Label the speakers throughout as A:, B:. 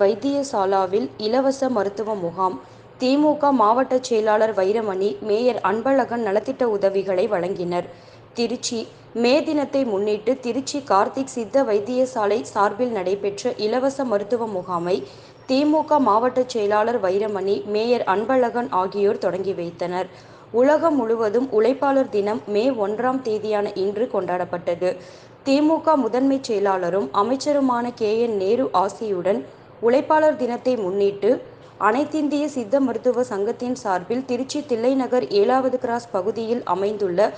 A: வைத்தியசாலாவில் இலவச மருத்துவ முகாம். திமுக மாவட்ட செயலாளர் வைரமணி மேயர் அன்பழகன் நலத்திட்ட உதவிகளை வழங்கினர். திருச்சி மே தினத்தை முன்னிட்டு திருச்சி கார்த்திக் சித்த வைத்தியசாலை சார்பில் நடைபெற்ற இலவச மருத்துவ முகாமை திமுக மாவட்ட செயலாளர் வைரமணி மேயர் அன்பழகன் ஆகியோர் தொடங்கி வைத்தனர். உலகம் முழுவதும் உழைப்பாளர் தினம் மே ஒன்றாம் தேதியான இன்று கொண்டாடப்பட்டது. திமுக முதன்மை செயலாளரும் அமைச்சருமான கே என் நேரு ஆசியுடன் உழைப்பாளர் தினத்தை முன்னிட்டு அனைத்திந்திய சித்த மருத்துவ சங்கத்தின் சார்பில் திருச்சி தில்லைநகர் ஏழாவது கிராஸ் பகுதியில் அமைந்துள்ள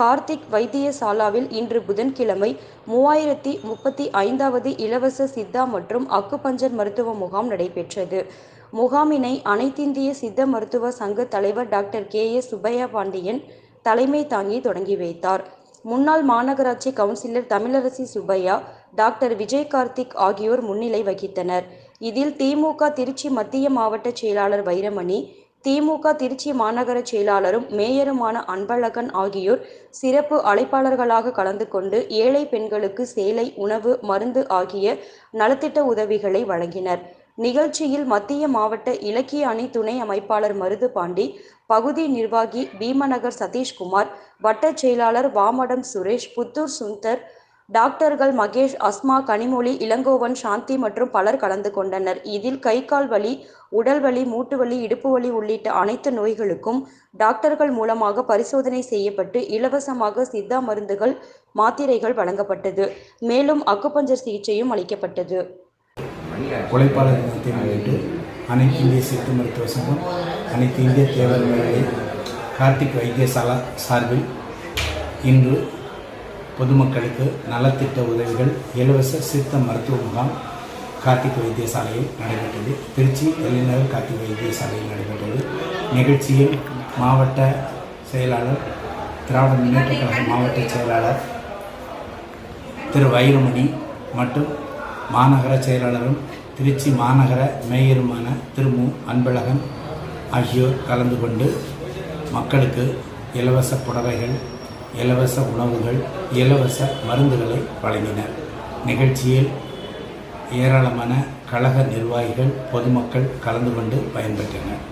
A: கார்த்திக் வைத்தியசாலாவில் இன்று புதன்கிழமை மூவாயிரத்தி முப்பத்தி ஐந்தாவது இலவச சித்தா மற்றும் அக்குபஞ்சர் மருத்துவ முகாம் நடைபெற்றது. முகாமினை அனைத்திந்திய சித்த மருத்துவ சங்க தலைவர் doctor K S Subbaiah Pandian தலைமை தாங்கி தொடங்கி வைத்தார். முன்னாள் மாநகராட்சி கவுன்சிலர் தமிழரசி சுப்பையா டாக்டர் விஜய் கார்த்திக் ஆகியோர் முன்னிலை வகித்தனர். இதில் திமுக திருச்சி மத்திய மாவட்ட செயலாளர் வைரமணி திமுக திருச்சி மாநகர செயலாளரும் மேயருமான அன்பழகன் ஆகியோர் சிறப்பு அழைப்பாளர்களாக கலந்து கொண்டு ஏழை பெண்களுக்கு சேலை உணவு மருந்து ஆகிய நலத்திட்ட உதவிகளை வழங்கினர். நிகழ்ச்சியில் மத்திய மாவட்ட இலக்கிய அணி துணை அமைப்பாளர் மருது பாண்டி பகுதி நிர்வாகி பீமநகர் சதீஷ்குமார் வட்ட செயலாளர் வாமடம் சுரேஷ் புத்தூர் சுந்தர் டாக்டர்கள் மகேஷ் அஸ்மா கனிமொழி இளங்கோவன் சாந்தி மற்றும் பலர் கலந்து கொண்டனர். இதில் கை கால் வலி உடல் வலி மூட்டு வலி இடுப்பு வலி உள்ளிட்ட அனைத்து நோய்களுக்கும் டாக்டர்கள் மூலமாக பரிசோதனை செய்யப்பட்டு இலவசமாக சித்தா மருந்துகள் மாத்திரைகள் வழங்கப்பட்டது. மேலும் அக்குபஞ்சர் சிகிச்சையும் அளிக்கப்பட்டது.
B: உழைப்பாளர் தினத்தை அனைத்து இந்திய சித்த மருத்துவ சங்கம் அனைத்து இந்திய தேவர் கார்த்திக் வைத்தியசாலா சார்பில் இன்று பொதுமக்களுக்கு நலத்திட்ட உதவிகள் இலவச சித்த மருத்துவ முகாம் கார்த்திக் வைத்தியசாலையில் நடைபெற்றது. திருச்சி எல்லைநகர் கார்த்திக் வைத்தியசாலையில் நடைபெற்றது. நிகழ்ச்சியில் மாவட்ட செயலாளர் திராவிட முன்னேற்ற கழக மாவட்ட செயலாளர் திரு வைரமணி மற்றும் மாநகர செயலாளரும் திருச்சி மாநகர மேயருமான திரு மு. அன்பழகன் ஆகியோர் கலந்து கொண்டு மக்களுக்கு இலவச புடவைகள் இலவச உணவுகள் இலவச மருந்துகளை வழங்கினர். நிகழ்ச்சியில் ஏராளமான கழக நிர்வாகிகள் பொதுமக்கள் கலந்து கொண்டு பயன்பெற்றனர்.